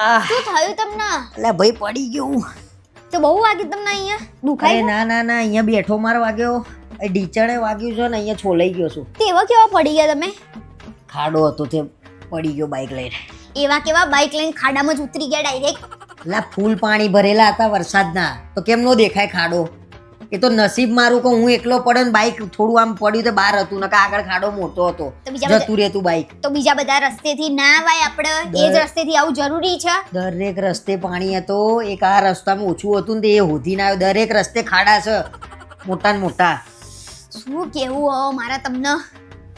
શું થયું તમને? અલ્યા ભાઈ પડી ગયું તો બહુ વાગ્યું તમને અહીંયા? દુખાય ના ના ના અહીંયા બેઠો માર વાગ્યો. એ ઢીચણે વાગ્યું છે ને અહીંયા છોલાઈ ગયો છું. તેવા કેવા પડી ગયા તમે? ખાડો હતો તે પડી ગયો બાઇક લઈને. એવા કેવા બાઇક લઈને ખાડામાં જ ઉતરી ગયા ડાયરેક્ટ એટલે ફૂલ પાણી ભરેલા હતા વરસાદના. તો કેમ નો દેખાય ખાડો? એ તો નસીબ મારું કે હું એકલો પડ્યો ને બાઇક થોડું આમ પડ્યું તો બહાર હતું નકા આગળ ખાડો મોટો હતો. તો બીજા બધા- જતું રહેતું બાઇક તો બીજા બધા રસ્તેથી ના આવાય આપણે? એ જ દર- રસ્તેથી આવું જરૂરી છે? દરેક રસ્તે પાણી હતો એક આ રસ્તામાં ઓછું હતું ને તે એ હોધી ના આવ્યો. દરેક રસ્તે ખાડા છે મોટા ને મોટા. શું કેવું હો મારા તમને?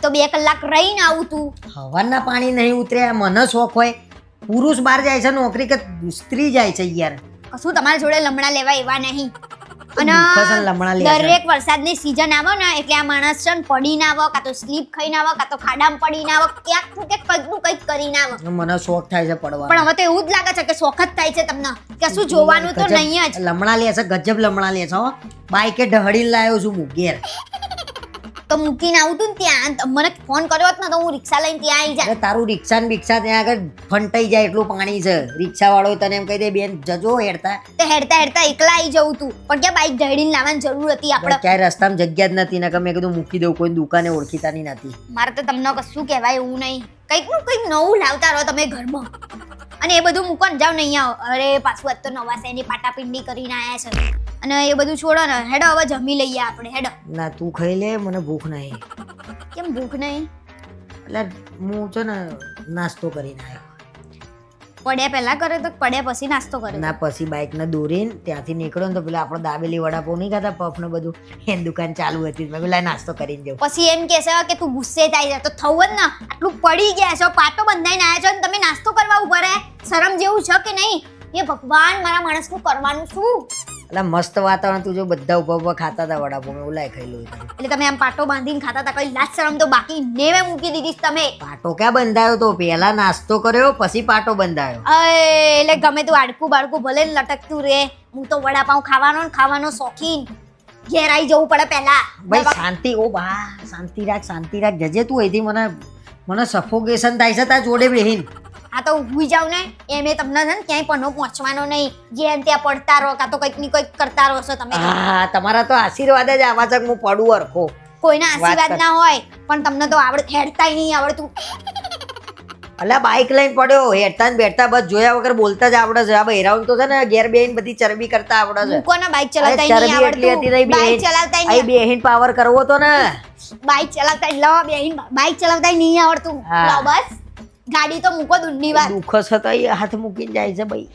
તો બે કલાક રહીને આવું તું. હવાના પાણી નહીં ઉતર્યા મને શોખ હોય. પુરુષ બહાર જાય છે નોકરી કે સ્ત્રી જાય છે યાર. કશું તમારા જોડે લમણા લેવા એવા નહીં. અને ને. દરેક વરસાદની સિઝન આવે ને એટલે આ માણસ છે ને પડીને આવે કાં તો સ્લીપ ખાઈને આવે કાં તો ખાડામાં પડીને આવે ક્યાંકનું ક્યાંક કંઈકનું કંઈક કરીને આવે. મને શોખ થાય છે પણ હવે તો એવું જ લાગે છે કે શોખ જ થાય છે તમને કે શું જોવાનું તો નહીં જ. લમણા લે છે ગજબ લમણા લે છે બાઈકે ઢહડી લાવ્યો છું હું ઘેર. તો મૂકીને આવું તું ને ત્યાં. મને ફોન કર્યો હોત ને તો હું રિક્ષા લઈને ત્યાં આવી જાય અરે તારું રિક્ષા ને બિક્ષા ત્યાં આગળ ફંટાઈ જાય એટલું પાણી છે. રિક્ષા વાળો તને એમ કહી દે બેન જજો હેડતા. તો હેડતા હેડતા એકલા આવી જવું તું. પણ ક્યાં બાઈક ઢળીને લાવવાની જરૂર હતી આપણે? ક્યાંય રસ્તામાં જગ્યા જ નથી ને મેં કીધું મૂકી દઉં કોઈ દુકાને ઓળખીતાની નથી મારે તો તમને કશું કહેવાય એવું નહીં. કંઈકનું કંઈક નવું લાવતા રહો તમે ઘરમાં. અને એ બધું મૂકો ને જાઓ નહીં આવો અરે પાછું આજ તો નવા શેની પાટાપિંડી કરીને આયા છે. અને એ બધું છોડો ને હેડો હવે જમી લઈએ આપણે હેડો. ના તું ખાઈ લે મને ભૂખ નહીં. કેમ ભૂખ નહીં? એટલે હું છે ને નાસ્તો કરીને આવ્યો. પડ્યા પહેલા કરે તો પડ્યા પછી નાસ્તો કરે ના પછી બાઇકને દોરીને ત્યાંથી નીકળ્યો ને તો પેલા આપણે દાબેલી વડાપાઉં નહીં ખાતા પફ ને બધું એની દુકાન ચાલુ હતી મેં પેલા નાસ્તો કરીને જાઉં. પછી એમ કહેશે કે તું ગુસ્સે થાય છે. તો થવું જ ને. આટલું પડી ગયા છો પાટો બંધાઈને આવ્યા છો ને તમે નાસ્તો કરવા ઊભા રહે શરમ જેવું છે કે નહીં? એ ભગવાન મારા માણસનું કરવાનું શું? એટલે મસ્ત વાતાવરણ તું જો બધા ઊભા ઊભા ખાતા હતા વડાપાઉં મેં ઓલાય ખાઈ લઉં એટલે તમે આમ પાટો બાંધીને ખાતા હતા કઈ લાજ શરમ તો બાકી નેવે મૂકી દીધી તમે. પાટો ક્યાં બંધાયો તો? પહેલા નાસ્તો કર્યો પછી પાટો બંધાયો. એટલે ગમે તું આડકું બાળકું ભલે ને લટકતું રે હું તો વડાપાઉં ખાવાનો ને ખાવાનો શોખીન. ઘેર આવી જવું પડે પહેલા. ભાઈ શાંતિ ઓ બા શાંતિ રાખ શાંતિ રાખ. જજે તું અહીંથી મને મને સફોકેશન થાય છે તાર જોડે બેહીન. આ તો ઊભી જાવ ને? એમે તમને છે ને ક્યાંય પનો પહોંચવાનો નહીં. જેમ ત્યાં પડતા રહો કાં તો કંઈકની કંઈક કરતા રહો છો તમે. હા તમારા તો આશીર્વાદ જ આવા છે કે હું પડું અરખો કોઈના આશીર્વાદ ના હોય પણ તમને તો આવડત હેડતાય નહીં આવડતું. અલા બાઇક લઈને પડ્યો. હેડતા ને બેઠતા બસ જોયા વગર બોલતા જ આવડે છે. આ બહેરાውን તો છે ને ઘેર બેહીન બધી ચરબી કરતા આવડે છે. કોના બાઇક ચલાવતા નહીં એટલી હતી બાઇક ચલાવતા નહીં બેહીન પાવર કરવો તો ને. બાઇક ચલાવતા લો બેહીન બાઇક ચલાવતા નહીં આવડતું. બસ. ગાડી તો મૂકો દુંડી વાર દુઃખ છે તો એ હાથ મૂકીને જાય છે ભાઈ.